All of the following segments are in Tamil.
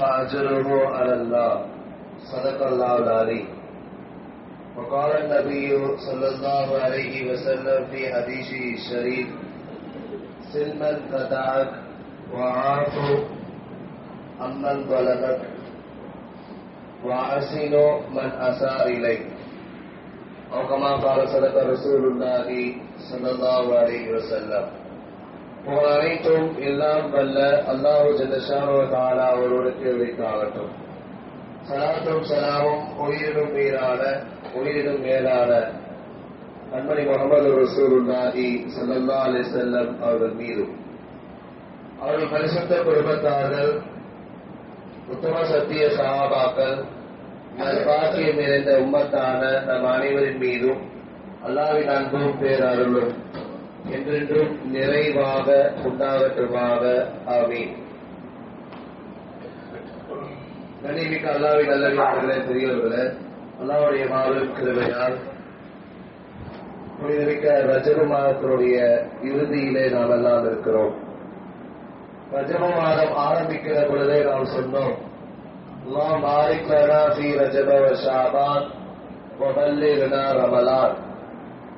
فاجره على الله. صدق الله العظيم. وقال النبي صلى الله عليه وسلم في حديثه الشريف سلم قدعك وعاف عما بلغك وأحسن من أساء إليك. وكما قال صدق رسول الله صلى الله عليه وسلم. அனைத்தும் எல்லாம் வல்ல அல்லாஹு ஜல்லஷானோ தாலா அவர்களுக்கு வைத்தாகட்டும் சலாத்தும் சலாமும் உயிரிடும் மீறான உயிரிடும் மேலான கண்மணி முகமது ரசூருல்லாஹி ஸல்லல்லாஹு அலி செல்லம் அவர்கள் மீதும். அவர்கள் பரிசுத்த குடும்பத்தார்கள் உத்தம சத்திய சகாபாக்கள் பாக்கியம் நிறைந்த உம்மத்தான நம் அனைவரின் மீதும் அல்லாவின் அன்பும் பேரருளும். என்றென்றும் நிறைவாக உண்டாகட்டுமாக ஆமீன். கண்ணிமிக்க அல்லாவின் நல்லவர்களே பெரியவர்களே அல்லாவுடைய மாபெரும் கிருமையால் புனிதமிக்க ரஜப மாதத்தினுடைய இறுதியிலே நாம் எல்லாம் இருக்கிறோம். ரஜப மாதம் ஆரம்பிக்கிற பொழுதே நாம் சொன்னோம் அல்லாஹ் மாரிக் லனா ஃபீ ரஜப வ ஷாபான் வ பல்லிக்னா ரமலான்.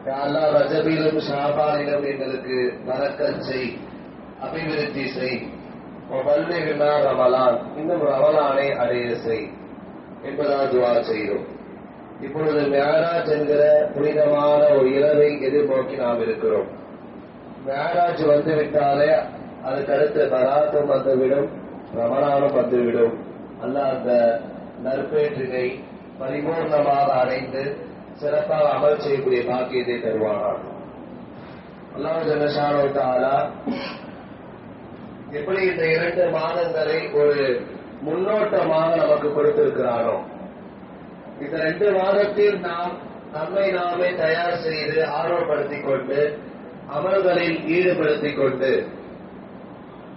அல்லா ரஜபிலும் ஷாபானிலும் எங்களுக்கு மறக்கச் செய் அபிவிருத்தி செய். பல்லிகினா ரமலான் இன்னும் ரமலானை அடைய செய் என்பதால் துவா செய்தோம். இப்பொழுது மேராஜ் என்கிற புனிதமான ஒரு இரவை எதிர்நோக்கி நாம் இருக்கிறோம். மேராஜ் வந்துவிட்டாலே அதுக்கடுத்து பராத்தம் பராத்தும் வந்துவிடும் ரமலானும் வந்துவிடும். அல்ல அந்த நற்பேற்றினை பரிபூர்ணமாக அடைந்து சிறப்பாக அமல் செய்யக்கூடிய பாக்கியத்தை தருவானார் அல்லாஹ் ஜனசானோ தாலா எப்படி இந்த இரண்டு மாதங்களை ஒரு முன்னோட்டமாக நமக்கு கொடுத்திருக்கிறானோ இந்த ரெண்டு மாதத்தில் நாம் நம்மை நாமே தயார் செய்து ஆர்வப்படுத்திக் கொண்டு அமல்களில் ஈடுபடுத்திக் கொண்டு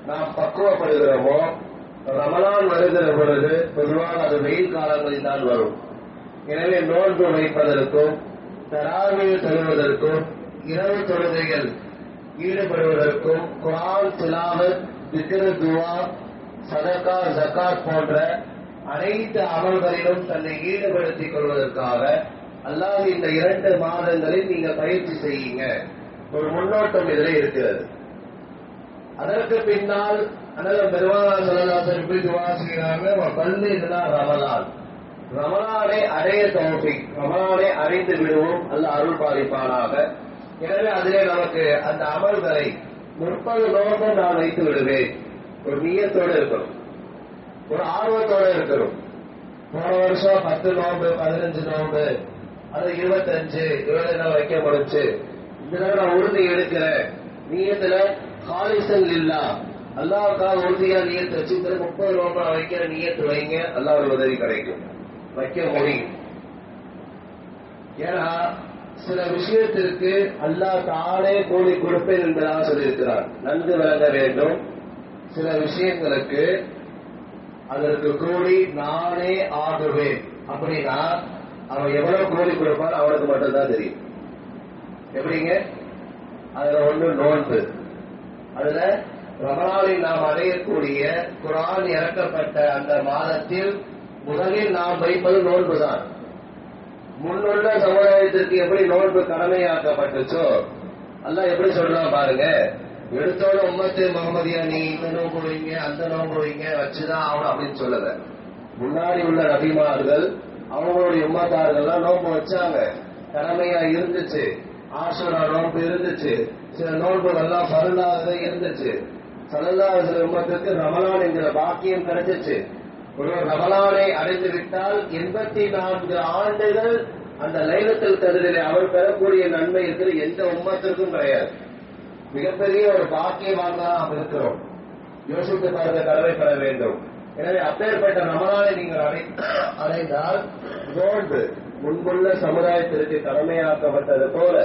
நாம் பக்குவப்படுகிறோமோ ரமலான் வருகிற பொழுது பொதுவாக அது வெயில் காலங்களில் தான் வரும். எனவே நோன்பு வைப்பதற்கும் தராவில் தொழுவதற்கும் இரவு தொழுகைகள் ஈடுபடுவதற்கும் குரான் திலாவத் திக்ரு துவா சதகா ஜக்காத் போன்ற அனைத்து அமல்களிலும் தன்னை ஈடுபடுத்திக் கொள்வதற்காக அல்லாஹ் இந்த இரண்டு மாதங்களில் நீங்க பயிற்சி செய்யுங்க. ஒரு முன்னோட்டம் இதில் இருக்கிறது. அதற்கு பின்னால் அனல பெருமாள் சொல்லலாசர் எப்படி துவா செய்கிறாங்க பல்லு இதுதான் ரமலான். ரமலானை அடைய தோப்பிக் ரமலானை அறிந்து விடுவோம் அல்ல அருள் பாதிப்பானாக எனவே அதிலே நமக்கு அந்த அமல்களை முப்பது நோன்பு நான் வைத்து விடுவேன். ஒரு நீயத்தோடு இருக்கணும். ஒரு ஆர்வத்தோடு இருக்கணும். போன வருஷம் பத்து நோம்பு பதினஞ்சு நோம்பு அது இருபத்தஞ்சு இருபது வைக்க முடிச்சு இதுல நான் உறுதி எடுக்கிறேன். நீயத்துல காலிசல் இல்லா. அல்லாவுக்காக உறுதியா நீயத்து வச்சு இந்த முப்பது நோன்பு நான் வைக்கிற நீயத்து வைங்க. அல்லாஹ் உதவி கிடைக்கும். வைக்க முடியும். ஏன்னா சில விஷயத்திற்கு அல்லாஹ் தானே கூலி கொடுப்பேன் என்பதாக சொல்லியிருக்கிறார். நன்கு விளங்க வேண்டும். சில விஷயங்களுக்கு அதற்கு கூலி நானே ஆகுவேன். அப்படின்னா அவன் எவ்வளவு கூலி கொடுப்பான் அவனுக்கு மட்டும்தான் தெரியும். எப்படிங்க? அதுல ஒண்ணு நோன்பு. அதுல ரமணாவில் நாம் அடையக்கூடிய குரான் இறக்கப்பட்ட அந்த மாதத்தில் முதலில் நாம் வைப்பது நோன்புதான். முன்னுள்ள சமுதாயத்திற்கு எப்படி நோன்பு கடமையாக்கப்பட்டுச்சோ அல்ல எப்படி சொல்றான் பாருங்க. எடுத்தோட உம்மத்து முகமதியா நீ இந்த நோன்பு வைங்க அந்த நோன்பு வைங்க வச்சுதான் ஆகணும் அப்படின்னு சொல்லல. முன்னாடி உள்ள நபிமார்கள் அவங்களுடைய உம்மத்தார்கள்லாம் நோன்பு வச்சாங்க. கடமையா இருந்துச்சு. ஆசுரா நோன்பு இருந்துச்சு. சில நோன்புகள்லாம் பருளாக இருந்துச்சு. சலல்லா உம்மத்திற்கு ரமலான் என்கிற பாக்கியம் கிடைச்சிச்சு. ஒருவர் ரமலானை அடைந்து விட்டால் எண்பத்தி நான்கு ஆண்டுகள் அந்த லைலத்தில் கதிரிலே அவர் பெறக்கூடிய நன்மை என்று எந்த உம்மத்திற்கும் கிடையாது. மிகப்பெரிய ஒரு பாக்கியவான் தான் நாம் இருக்கிறோம். யோசித்து பார்க்க கடமைப்பட வேண்டும். எனவே அப்பேற்பட்ட ரமலானை நீங்கள் அடைந்தால் நோன்பு முன்புள்ள சமுதாயத்திற்கு கடமையாக்கப்பட்டது போல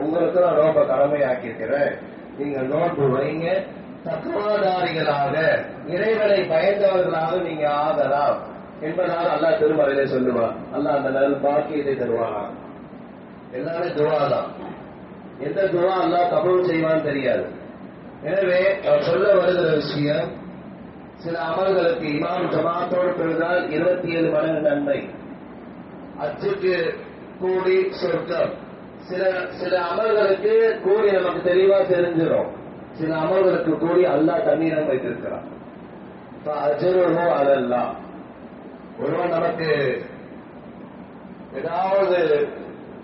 உங்களுக்கு நான் ரொம்ப கடமையாக்கியிருக்கிறேன். நீங்கள் நோன்பு வைங்க தக்குவாதாரிகளாக இறை பயந்தவர்களாக நீங்க ஆகலாம் என்பதால் அல்லா திருமறையிலே சொல்லுவான் அல்லா அந்த நல் பாக்கியத்தை தருவானா? எல்லாமே துவா தான் எந்த துவா அல்லா கபூல் செய்வான்னு தெரியாது. எனவே அவர் சொல்ல வருகிற விஷயம் சில அமல்களுக்கு இமாம் ஜமாத்தோடு பெறுதால் இருபத்தி ஏழு மடங்கு நன்மை. அச்சுக்கு கூடி சொர்க்கம். சில சில அமல்களுக்கு கூடி நமக்கு தெளிவா தெரிஞ்சிடும். சில அமல்களுக்கு கூடி அல்லாஹ் தண்ணீரம் வைத்திருக்கிறான். அஜருகோ அதெல்லாம் ஒருவன் நமக்கு ஏதாவது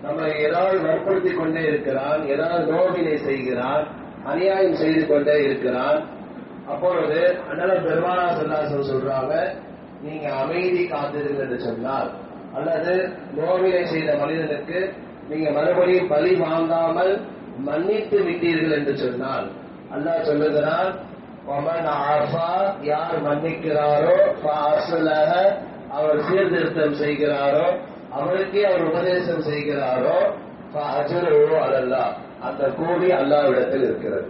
நம்மை ஏதாவது வற்புறுத்தி கொண்டே இருக்கிறான் ஏதாவது நோவினை செய்கிறான் அநியாயம் செய்து கொண்டே இருக்கிறான். அப்பொழுது அண்ணன் பெருமானா சொல்லாசன் சொல்றாங்க நீங்க அமைதி காத்திருங்கள் என்று சொன்னால் அல்லது நோவினை செய்த மனிதனுக்கு நீங்க மறுபடியும் பலி வாங்காமல் மன்னித்து விட்டீர்கள் என்று சொன்னால் அல்லாஹ் சொல்லுகிறான் ஒமன் ஆஃபா யார் மன்னிக்கிறாரோ ஃபாசுலஹ அவர் சீர்திருத்தம் செய்கிறாரோ அவருக்கே அவர் உபதேசம் செய்கிறாரோ அஜுரோ அல்லல்லா அந்த கூலி அல்லாவிடத்தில் இருக்கிறது.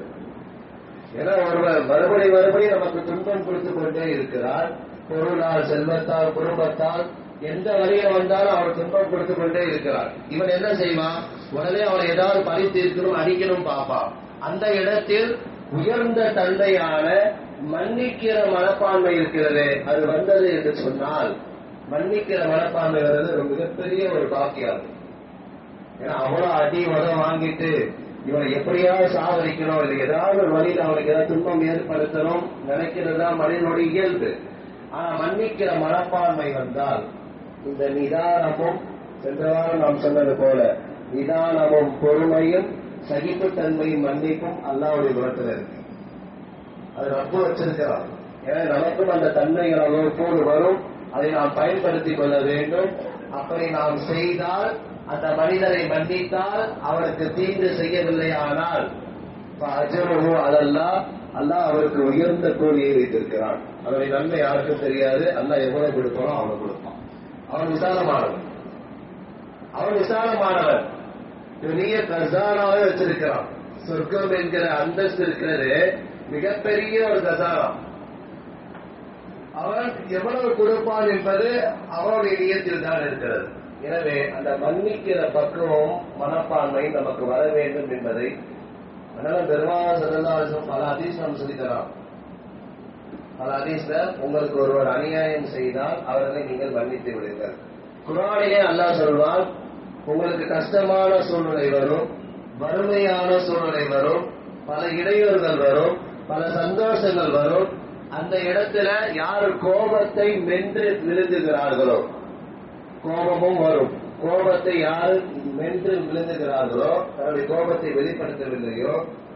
ஏன்னா ஒருவர் மறுபடி மறுபடி நமக்கு துன்பம் கொடுத்து கொண்டே இருக்கிறார். பொருளால் செல்வத்தால் குடும்பத்தால் எந்த வழியில வந்தாலும் அவர் துன்பம் கொடுத்து கொண்டே இருக்கிறார். இவன் என்ன செய்வான்? உடனே அவன் ஏதாவது பழி தீர்க்கணும் அடிக்கணும் பார்ப்பான். அந்த இடத்தில் உயர்ந்த தந்தையான மன்னிக்கிற மனப்பான்மை இருக்கிறது அது வந்தது என்று சொன்னால் மன்னிக்கிற மனப்பான்மை வர்றது ஒரு மிகப்பெரிய ஒரு பாக்கியம் ஏன்னா அவ்வளவு அடி உதவ வாங்கிட்டு இவனை எப்படியாவது சாதரிக்கணும் இல்லை ஏதாவது ஒரு வழியில் அவனுக்கு ஏதாவது துன்பம் ஏற்படுத்தணும் நினைக்கிறது தான் மனிதனுடைய இயல்பு. ஆனா மன்னிக்கிற மனப்பான்மை வந்தால் இந்த நிதானமும் சென்ற வாரம் நாம் சொன்னது போல நிதானமும் பொறுமையும் சகிப்புத்தன்மையும் மன்னிப்பும் அல்லாவுடைய குணத்தில் இருக்கு. அது ரொம்ப வச்சிருக்கிறான். ஏன்னா நமக்கும் அந்த தன்மைகள் அவ்வளவு வரும். அதை நாம் பயன்படுத்திக் கொள்ள வேண்டும். அப்படி நாம் செய்தால் அந்த மனிதரை மன்னித்தால் அவருக்கு தீங்கு செய்யவில்லை. ஆனால் அஜருவோ அதெல்லாம் அல்லாஹ் அவருக்கு உயர்ந்த கூலியை வைத்திருக்கிறான். அதனுடைய நன்மை யாருக்கும் தெரியாது. அல்லாஹ் எவ்வளவு கொடுப்பானோ அவனை கொடுப்பான். அவன் விசாலமானவன். அவன் விசாலமானவன். பெரிய கசானாவே வச்சிருக்கிறான். சொர்க்கம் என்கிற அந்தஸ்து இருக்கிறது. மிகப்பெரிய ஒரு கசானா அவன் எவ்வளவு கொடுப்பான் என்பது அவனுடைய இயத்தில் தான் இருக்கிறது. எனவே அந்த மன்னிக்கிற பக்குவம் மனப்பான்மை நமக்கு வர வேண்டும் என்பதை அதனால பெருமான சதந்தாசம் பல அதிசயம் சொல்லித்தரான். பல அதிசல உங்களுக்கு ஒருவர் அநியாயம் செய்தால் அவர்களை நீங்கள் மன்னித்து விடுங்கள். குரானிலே அல்லாஹ் சொல்வான் உங்களுக்கு கஷ்டமான சூழ்நிலை வரும் வறுமையான சூழ்நிலை வரும் பல இடையூறுகள் வரும் பல சந்தோஷங்கள் வரும். அந்த இடத்துல யார் கோபத்தை மென்று விழுந்துகிறார்களோ கோபமும் வரும். கோபத்தை யார் மென்று விழுந்துகிறார்களோ தன்னுடைய கோபத்தை வெளிப்படுத்தவில்லையோ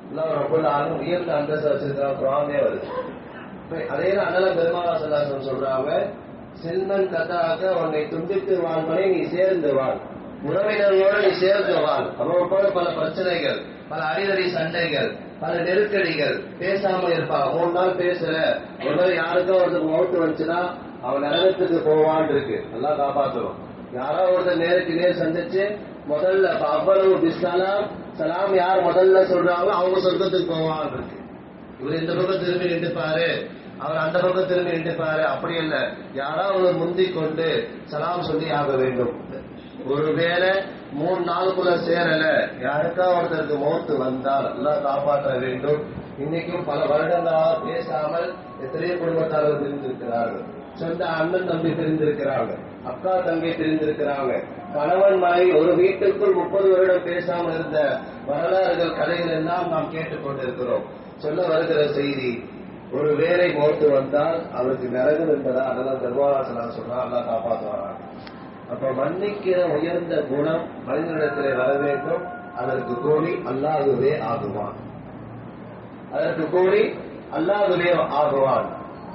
எல்லாம் ரப்புல்லாலும் உயர்ந்த அந்தஸ்து வச்சிருக்கிற குரானே வருது. அதே அண்ணல பெருமாளா சொல்லாசன் சொல்றாங்க செல்வன் கத்தாக்க உன்னை துண்டித்து வாழ்வனை நீ சேர்ந்து வாழ். உறவினர்களோடு நீ சேர்ந்து வாழ் அவ்வளவு பல பிரச்சனைகள் பல அடிதடி சண்டைகள் பல நெருக்கடிகள் பேசாம இருப்பான் மூணு நாள் பேசல ஒரு நாள் யாருக்கோ ஒருத்தர் மௌத்து வந்துச்சுன்னா அவன் நரகத்துக்கு போவான் இருக்கு. நல்லா காப்பாத்துறோம் யாரோ ஒருத்தர் நேருக்கு நேர் சந்திச்சு முதல்ல அவ்வளவு பிஸ்லாம் சலாம் யார் முதல்ல சொல்றாங்களோ அவங்க சொர்க்கத்துக்கு போவான் இருக்கு. இவர் இந்த பக்கம் திரும்பி நின்றுப்பாரு. அவர் அந்த பக்கம் திரும்பி நின்றுப்பாரு. அப்படி இல்ல. யாராவது முந்தி கொண்டு சலாம் சொல்லி ஆக வேண்டும். ஒருவேளை மூணு நாளுக்குள்ள சேரல. யாருக்கா ஒருத்தருக்கு மௌத்து வந்தால் எல்லாம் காப்பாற்ற வேண்டும். இன்னைக்கும் பல வருடங்களாக பேசாமல் எத்தனையோ குடும்பத்தார்கள் பிரிந்திருக்கிறார்கள் சொந்த அண்ணன் தம்பி தெரிந்திருக்கிறாங்க. அக்கா தம்பி தெரிந்திருக்கிறாங்க. கணவன் மனைவி ஒரு வீட்டுக்குள் முப்பது வருடம் பேசாமல் இருந்த வரலாறுகள் கதைகள் எல்லாம் நாம் கேட்டுக்கொண்டிருக்கிறோம் சொல்ல வருகிற செய்தி ஒரு வேலை மோத்து வந்தால் அவருக்கு நரகம் என்பதா அதெல்லாம் தர்வாராசனா சொன்னா எல்லாம் காப்பாற்றுவாராங்க அப்ப மன்னிக்கிற உயர்ந்த குணம் மனிதனிடத்திலே வர வேண்டும் அதற்கு கூலி அல்லாதுவே ஆகுவான். அதற்கு கூலி அல்லாதுவே ஆகுவான்.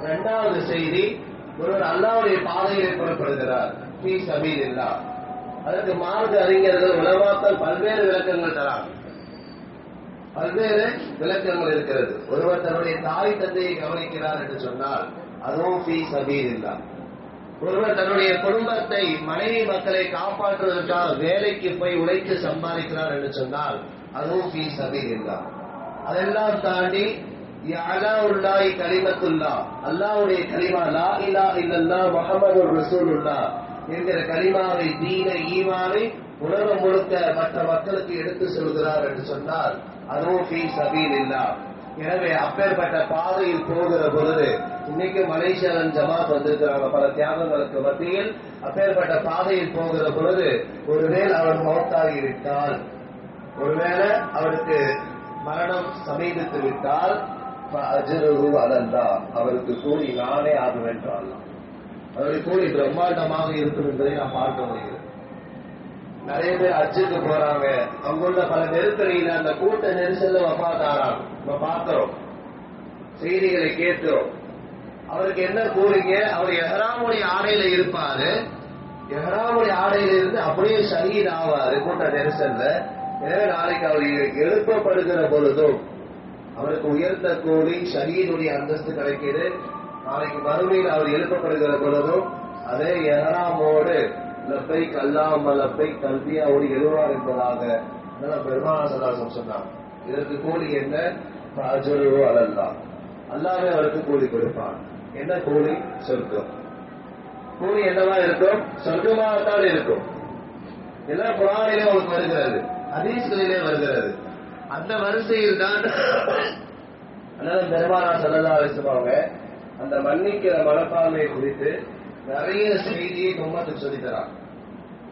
இரண்டாவது செய்தி ஒருவர் அல்லாவுடைய பாதையிலே புறப்படுகிறார். பி சபீல் இல்லா அதற்கு மார்க்க அறிஞர்கள் உலமாக்கள் பல்வேறு விளக்கங்கள் தராங்க. பல்வேறு விளக்கங்கள் இருக்கிறது. ஒருவர் தன்னுடைய தாய் தந்தையை கவனிக்கிறார் என்று சொன்னால் அதுவும் பி சபீர் இல்லா ஒருவர் தன்னுடைய குடும்பத்தை மனைவி மக்களை காப்பாற்றுவதற்காக வேலைக்கு போய் உழைத்து சம்பாதிக்கிறார் என்று சொன்னால் அதுவும் ஃபீ சபீர் இல்லா அதெல்லாம் தாண்டி அலாவுல்லாஹி கலிமத்துல்லா அல்லாவுடைய கலிமா லா இலா இல்லல்லா முஹம்மது ரசூலுல்லா என்கிற கலிமாவை தீன ஈமாவை உலகம் முழுக்க மற்ற மக்களுக்கு எடுத்து செல்கிறார் என்று சொன்னால் அதுவும் ஃபீ சபீல் இல்லா எனவே அப்பேற்பட்ட பாதையில் போகிற பொழுது இன்னைக்கு மலேசியாவின் ஜமாத் வந்திருக்கிறாங்க. பல தியாகங்களுக்கு மத்தியில் அப்பேற்பட்ட பாதையில் போகிற பொழுது ஒருவேளை அவன் மௌத்தாகி விட்டால் ஒருவேளை அவருக்கு மரணம் சமீபித்து விட்டால் அஜரு அதல்லா அவருக்கு கூலி நானே ஆகுவேன்றால் அவருடைய கூலி பிரம்மாண்டமாக இருக்கும் என்பதை நான் பார்க்க முடிகிறது. நிறைய பேர் அச்சுக்கு போறாங்க. அங்குள்ள பல நெருக்கடியில அந்த கூட்ட நெரிசல்ல வப்பாத்தாராம் நம்ம பார்க்கிறோம். செய்திகளை கேட்கிறோம். அவருக்கு என்ன கூலிங்க அவர் எஹராமுடைய ஆடையில இருப்பாரு. எஹராமுடைய ஆடையில இருந்து அப்படியே ஷஹீத் ஆவாரு கூட்ட நெரிசல்ல. எனவே நாளைக்கு அவர் எழுப்பப்படுகிற பொழுதும் அவருக்கு உயர்ந்த கூலி ஷஹீதுடைய அந்தஸ்து கிடைக்குது. நாளைக்கு மறுமையில் அவர் எழுப்பப்படுகிற பொழுதும் அதே எஹராமோடு லப்பை கல்லாம லப்பை கல்வியாவோடு எழுவார் என்பதாக பெருமானாசதாசம் சொன்னார். இதற்கு கூலி என்ன? அஜரு அலல்லா அல்லாவே அவருக்கு கூலி கொடுப்பான். என்ன கூலி? சொர்க்கம். கூலி என்னவா இருக்கும்? சொர்க்கமாகத்தான் இருக்கும். எல்லா குரானிலே உங்களுக்கு வருகிறது. ஹதீஸ்களிலே வருகிறது. அந்த வரிசையில் தான் அதனால பெருமானா சல்லா அலிசுமாவங்க அந்த மன்னிக்கிற மனப்பான்மையை குறித்து நிறைய செய்தியை கும்மத்துக்கு சொல்லித்தரான்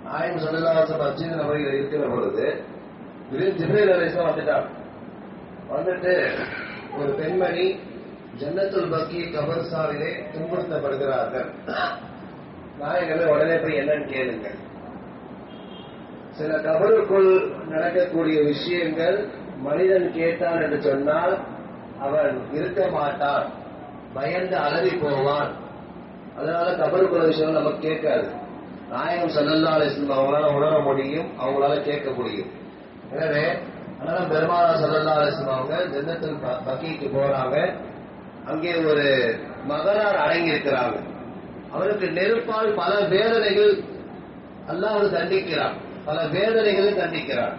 ஆயம் சொல்லலாசம் அச்சின் நபர்கள் இருக்கிற பொழுது ஜிப்ரேல் அலிஸ்லாம் வந்துட்டான். வந்துட்டு ஒரு பெண்மணி ஜன்னத்துல் பக்கி கபர்சாவிலே துன்புறுத்தப்படுகிறார்கள். நாயகர்கள் உடனே போய் என்னன்னு கேளுங்க சில கபருக்குள் நடக்கக்கூடிய விஷயங்கள் மனிதன் கேட்டான் என்று சொன்னால் அவன் இருக்க மாட்டான். பயந்து அலறி போவான். அதனால கபருக்குள்ள விஷயம் நம்ம கேட்காது. நாயகம் சல்லல்லா அவங்களால உணர முடியும் அவங்களால கேட்க முடியும். எனவே அதனால பெருமானா சல்லல்லா அவங்க ஜன்னத்தில் பக்கிக்கு போறாங்க. அங்கே ஒரு மகனார் அடங்கி இருக்கிறாங்க அவருக்கு நெருப்பால் பல வேதனைகள் அல்லாஹ் தண்டிக்கிறார் பல வேதனைகளை தண்டிக்கிறார்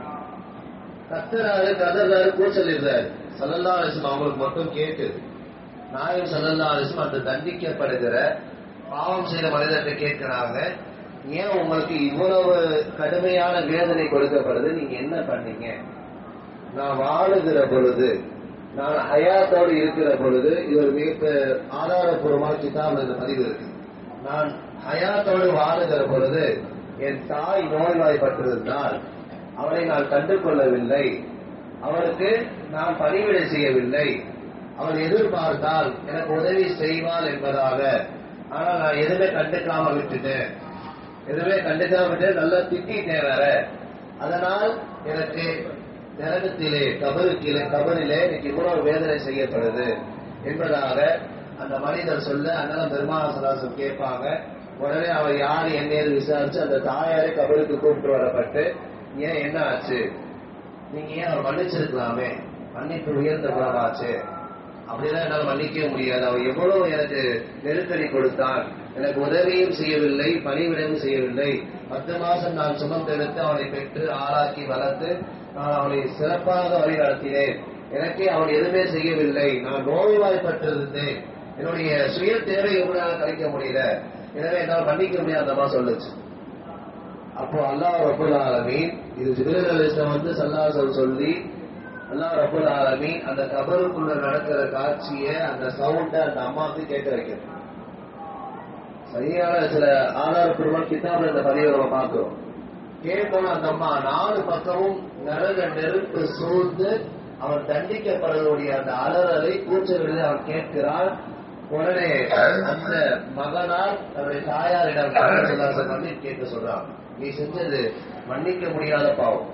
கத்துறாரு கதறாரு கூச்சலிடுறாரு சல்லல்லா அலிஸ்லம் அவங்களுக்கு மட்டும் கேட்டு நாயகம் சல்லல்லா அந்த தண்டிக்கப்படுகிற பாவம் செய்த மனிதர்கிட்ட கேட்கிறாங்க ஏன் உங்களுக்கு இவ்வளவு கடுமையான வேதனை கொடுக்கப்படுது? நீங்க என்ன பண்ணீங்க? நான் வாழுகிற பொழுது நான் ஹயாத்தோடு இருக்கிற பொழுது இது ஒரு மிக ஆதாரபூர்வமான கிதாப் இந்த பதிவு இருக்கு. நான் ஹயாத்தோடு வாழுகிற பொழுது என் தாய் நோய்வாய்ப்பட்டிருந்தால் அவனை நான் கண்டுகொள்ளவில்லை. அவருக்கு அவனுக்கு நான் பணிவிடை செய்யவில்லை. அவன் எதிர்பார்த்தால் எனக்கு உதவி செய்வாள் என்பதாக ஆனால் நான் எதுவுமே கண்டுக்காம விட்டுட்டேன். எதுவுமே கண்டுக்காம விட்டு நல்லா திட்டிட்டேன் வேற. அதனால் எனக்கு நரகத்திலே கபருக்கிலே கபரிலே எனக்கு இவ்வளவு வேதனை செய்யப்படுது என்பதாக அந்த மனிதர் சொல்ல அண்ணன் பெருமாசராசம் கேட்பாங்க. உடனே அவர் யார் என்னேது விசாரிச்சு அந்த தாயாரை கபருக்கு கூப்பிட்டு வரப்பட்டு ஏன் என்ன ஆச்சு? நீங்க ஏன் அவர் மன்னிச்சிருக்கலாமே? மன்னிப்பு உயர்ந்த குணமாச்சு? அப்படிலாம் என்னால் மன்னிக்க முடியாது. அவன் எவ்வளவு எனக்கு நெருக்கடி கொடுத்தான் எனக்கு உதவியும் செய்யவில்லை பணிவிடவும் செய்யவில்லை. பத்து மாசம் நான் சுமந்தெடுத்து அவனை பெற்று ஆளாக்கி வளர்த்து நான் அவனை சிறப்பாக வழி நடத்தினேன் எனக்கே அவன் எதுவுமே செய்யவில்லை. நான் நோய்வாய்ப்பட்டிருந்தேன். என்னுடைய சுய தேவை எவ்வளவு கிடைக்க முடியல. எனவே என்னால் மன்னிக்க முடியாதமா சொல்லுச்சு. அப்போ அல்லாஹ் ரபுல் ஆலமீன் இது ஜிபிரல் அலிஸ்லாம் வந்து சல்லாசல் சொல்லி அல்லாஹ் ரபுல் ஆலமி அந்த கபருக்குள்ள நடக்கிற காட்சியை அந்த சவுண்ட அந்த அம்மாவுக்கு கேட்க வைக்கிறது சரியான சில ஆதாரப்பூர்வம் கிதாப்ல இந்த பதிவை நம்ம பார்க்கிறோம். கேட்கணும் அந்த அம்மா நாலு பக்கமும் நரக நெருப்பு சூழ்ந்து அவன் தண்டிக்கப்படுவதுடைய அந்த அலறலை கூச்சலில் அவன் கேட்கிறான் உடனே அந்த மகனால் தன்னுடைய தாயாரிடம் பண்ணி கேட்க சொல்றான். நீ செஞ்சது மன்னிக்க முடியாத பாவம்.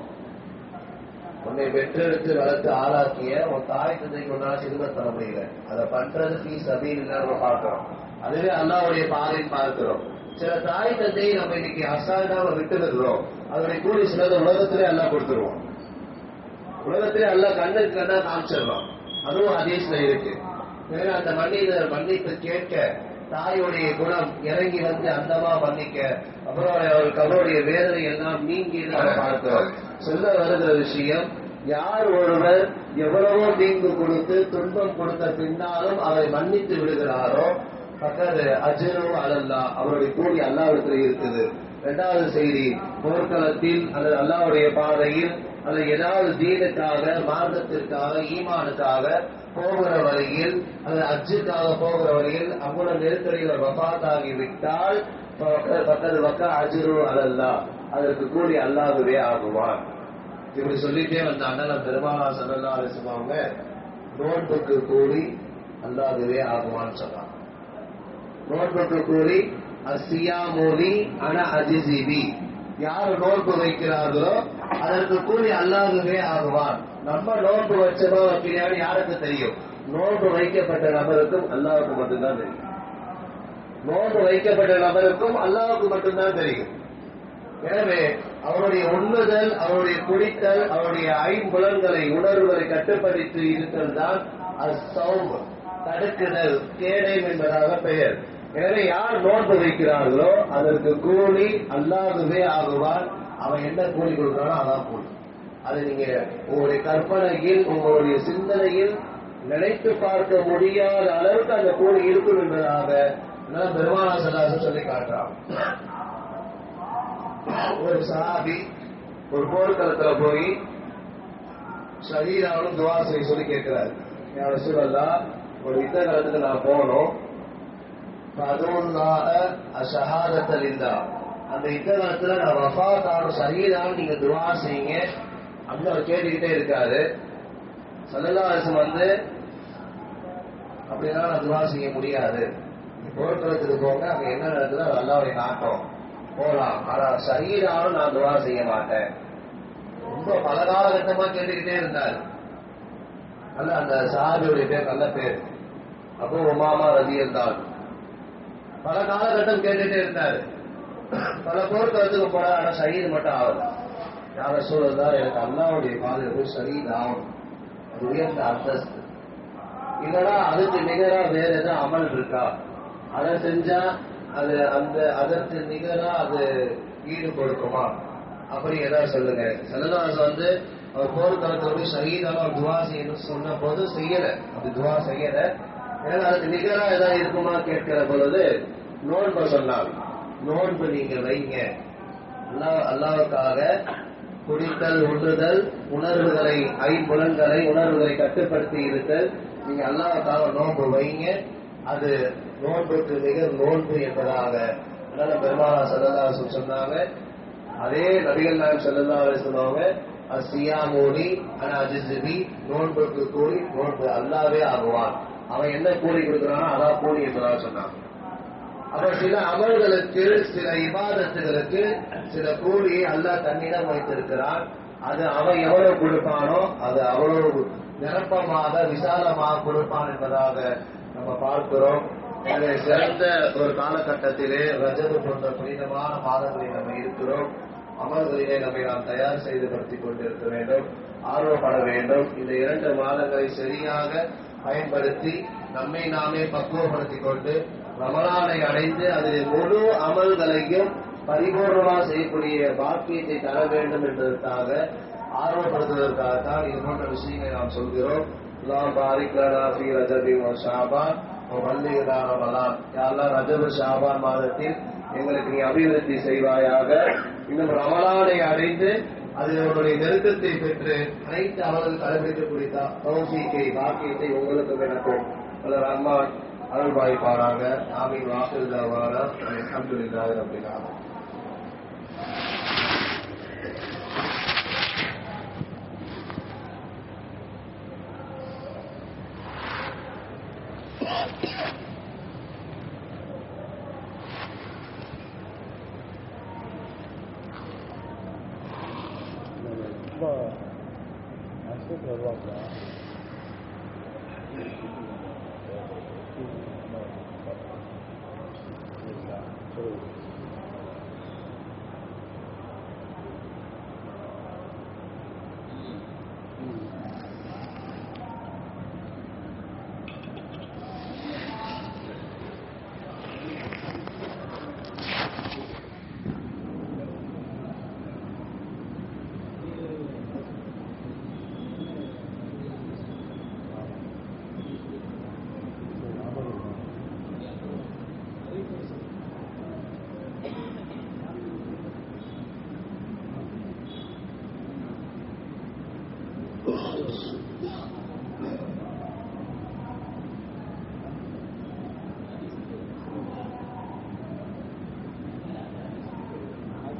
உன்னை பெற்றெடுத்து வளர்த்து ஆளாக்கிய உன் தாய் தந்தைக்கு ஒன்னால சிறும தர முடியல. அதை பண்றது ஃபீ சபீல் நம்ம பார்க்கிறோம். அதுவே அல்லாவுடைய பாதையில் பார்க்கிறோம். சில தாய் தந்தையை நம்ம இன்னைக்கு அசால்ட்டாக விட்டு விடுறோம். அதனுடைய கூலி சிலது உலகத்திலே எல்லாம் கொடுத்துருவோம் உலகத்திலே அல்லாஹ் கண்ணுக்கு கண்ணா காமிச்சிடலாம். அதுவும் ஹதீஸ்ல இருக்கு. அந்த மன்னிதர் மன்னிப்பு கேட்க தாயுடைய குணம் இறங்கி வந்து அந்தமா மன்னிக்க அப்புறம் அவர் அவருடைய வேதனை எல்லாம் நீங்கி பார்க்கிறோம். சொல்ல வருகிற விஷயம் யார் ஒருவர் எவ்வளவோ தீங்கு கொடுத்து துன்பம் கொடுத்த பின்னாலும் அவரை மன்னித்து விடுகிறாரோ பக்கத்து அஜரு அலல்லா அவருடைய கூலி அல்லாவிடத்தில் இருக்குது. இரண்டாவது செய்தி போர்க்களத்தில் அல்லது அல்லாவுடைய பாதையில் அல்லது ஏதாவது தீனுக்காக மார்க்கத்திற்காக ஈமானுக்காக போகிற வரையில் அல்லது அஜுக்காக போகிற வரையில் அவ்வளவு நெருக்கடியில் வபாத்தாகி விட்டால் பக்கத்து பக்க அஜுரு அலல்லா. அதற்கு கூலி அல்லாதவே ஆகுவான். இப்படி சொல்லிட்டே வந்த அண்ணன் பெருமானா சல்லா அலிஸ்லாமங்க நோன்புக்கு கூலி அல்லாதவே ஆகுவான்னு சொன்னாங்க. நோன்புக்கு கூலி அசியா மோதி அன அஜிசிபி யார் நோன்பு வைக்கிறார்களோ அதற்கு கூலி அல்லாதுவே ஆகுவான். நம்ம நோன்பு வச்சதோ பின்னாடி யாருக்கு தெரியும்? நோன்பு வைக்கப்பட்ட நபருக்கும் அல்லாவுக்கு மட்டும்தான் தெரியும். நோன்பு வைக்கப்பட்ட நபருக்கும் அல்லாவுக்கு மட்டும்தான் தெரியும். எனவே அவருடைய உண்ணுதல் அவருடைய குடித்தல் அவருடைய ஐம்புலன்களை உணர்வுகளை கட்டுப்படுத்தி இருத்தல் தான் அசௌம் தடுக்குதல் கேடயம் என்பதாக பெயர். எனவே யார் நோன்பு வைக்கிறார்களோ அதற்கு கூலி அல்லாதுவே ஆகுவார். அவன் என்ன கூலி கொடுக்கிறானோ அதான் கூலி. அது நீங்க உங்களுடைய கற்பனையில் உங்களுடைய சிந்தனையில் நினைத்து பார்க்க முடியாத அளவுக்கு அந்த கூலி இருக்கும் என்பதாக பெருமானா சல்லாசம் சொல்லி காட்டுறான் ஒரு சஹாபி ஒரு போர்க்களத்துல போய் ஷரீராவும் துவா செய்ய சொல்லி கேட்கிறாரு யார சூழல்லா ஒரு யுத்த காலத்துக்கு நான் போகணும். அதுவுல்லாக அஷஹாதத்தல் இல்லா அந்த யுத்த காலத்துல நான் வஃபாத் ஆகணும் ஷரீராவும் நீங்க துவா செய்யுங்க அப்படின்னு அவர் கேட்டுக்கிட்டே இருக்காரு. சல்லல்லா அரசு வந்து அப்படின்னா நான் துவா செய்ய முடியாது. போர்க்களத்துக்கு போங்க அங்க என்ன நடக்குதோ அது அல்லாவுடைய நாட்டம். போலாம். ஆனா சரீராலும் நான் துவா செய்ய மாட்டேன். ரொம்ப பல காலகட்டமா கேட்டுக்கிட்டே இருந்தார். அல்ல அந்த சாபியுடைய பேர் நல்ல பேர். அப்போ உமாமா ரதி இருந்தால் பல காலகட்டம் கேட்டுட்டே இருந்தாரு. பல போர்க்களத்துக்கு போற ஆனா சரீர் மட்டும் ஆகல. யார சூழல் எனக்கு அல்லாவுடைய பாதுகாப்பு சரீர் ஆகணும் அது உயர்ந்த அந்தஸ்து. இல்லைன்னா அதுக்கு நிகரா வேற எதாவது அமல் இருக்கா? அதை செஞ்சா அது அந்த அதற்கு நிகரா அது ஈடு கொடுக்குமா அப்படி ஏதாவது சொல்லுங்க. செல்லதாஸ் வந்து அவர் போர்க்களத்தில் போய் ஷஹீதான அவர் துவா செய்யணும்னு சொன்ன போது செய்யல. அப்படி துவா செய்யல. ஏன்னா அதுக்கு நிகரா ஏதாவது இருக்குமா கேட்கிற பொழுது நோன்பு சொன்னால் நோன்பு நீங்க வைங்க. அல்லா அல்லாவுக்காக குடித்தல் உண்டுதல் உணர்வுகளை ஐம்புலன்களை உணர்வுகளை கட்டுப்படுத்தி இருத்தல். நீங்க அல்லாவுக்காக நோன்பு வைங்க. அது நோன்புக்கு மிக நோன்பு என்பதாக அதனால பெருமானா சல்லல்லாஹு சொன்னாங்க. அதே நபிகள் நாயம் சல்லல்லாஹு சொன்னாங்க அசியா ஆனா அஜிசிபி நோன்புக்கு கூலி நோன்பு அல்லாவே ஆகுவான். அவன் என்ன கூலி கொடுக்குறானோ அதான் கூலி என்பதாக சொன்னான் அப்ப சில அமல்களுக்கு சில இபாதத்துகளுக்கு சில கூலியை அல்லாஹ் தன்னிடம் வைத்திருக்கிறான். அது அவன் எவ்வளவு கொடுப்பானோ அது அவ்வளவு நிரப்பமாக விசாலமாக கொடுப்பான் என்பதாக நம்ம பார்க்கிறோம். சிறந்த ஒரு காலகட்டத்திலே ரஜது போன்ற புனிதமான மாதங்களில் நம்ம இருக்கிறோம். அமர்களிலே நம்மை நாம் தயார் செய்து படுத்திக் கொண்டிருக்க வேண்டும். ஆர்வப்பட வேண்டும். இந்த இரண்டு மாதங்களை சரியாக பயன்படுத்தி நம்மை நாமே பக்குவப்படுத்திக் கொண்டு ரமலானை அடைந்து அதில் முழு அமல்களையும் பரிபூர்ணமாக செய்யக்கூடிய பாக்கியத்தை தர வேண்டும் என்பதற்காக ஆர்வப்படுத்துவதற்காக தான் இது போன்ற விஷயங்களை நாம் சொல்கிறோம். اللهم بارك لنا في رجب وشعبان وبلغنا رمضان. يا الله யா அல்லாஹ் ஷாபான் மாதத்தில் எங்களுக்கு நீ அபிவிருத்தி செய்வாயாக. இன்னும் ரமலானை அடைந்து அதில் அவருடைய நெருக்கத்தை பெற்று அனைத்து அவர்கள் கடைபிடிக்கக்கூடிய தௌசிக்கை பாக்கியத்தை உங்களுக்கும் எனக்கும் அல்ல ரஹ்மான் அருள் பாய்ப்பாராக ஆமீன் வாசல் அல்ஹம்துலில்லாஹி ரப்பில் ஆலமீன். ரொம்ப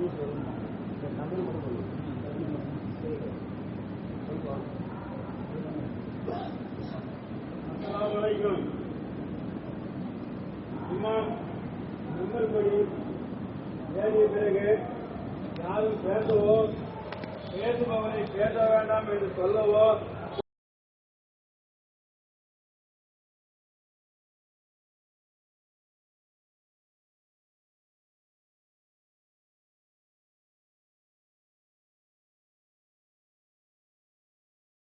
如何用简单的一个动作